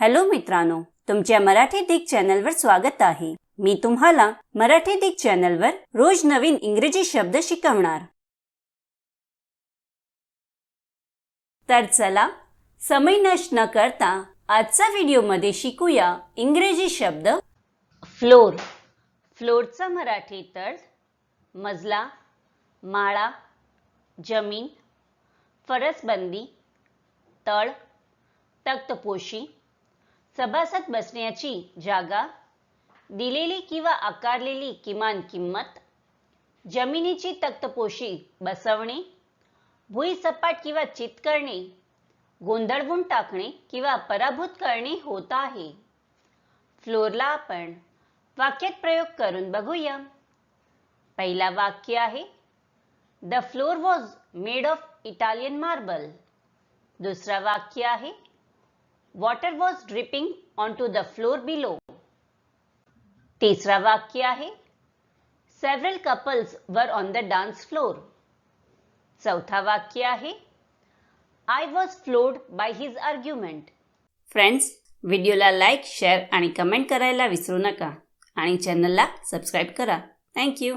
Hello मित्रांनो तुमच्या मराठी दिग चॅनलवर स्वागत आहे. मी तुम्हाला मराठी दिग चॅनलवर रोज नवीन इंग्रजी शब्द शिकवणार. तर चला समय नष्ट न करता आजचा व्हिडिओमध्ये शिकूया इंग्रजी शब्द फ्लोर. फ्लोरचा मराठी तळ मजला माळा जमीन फरसबंदी तळ तक्तपोशी सभासद बसण्याची जागा दिलेली किंवा आकारलेली किमान किंमत जमिनीची तक्तपोशी बसवणे भुईसपाट किंवा चित करणे गोंधळवून टाकणे किंवा पराभूत करणे होत आहे. फ्लोरला आपण वाक्यात प्रयोग करून बघूया. पहिला वाक्य आहे the floor was made of Italian marble दुसरा वाक्य आहे water was dripping on to the floor below तिसरा वाक्य आहे. Several couples were on the dance floor चौथा वाक्य आहे. I was floored by his argument friends व्हिडिओला लाईक शेअर आणि कमेंट करायला विसरू नका. आणि चॅनलला सबस्क्राईब करा. थँक्यू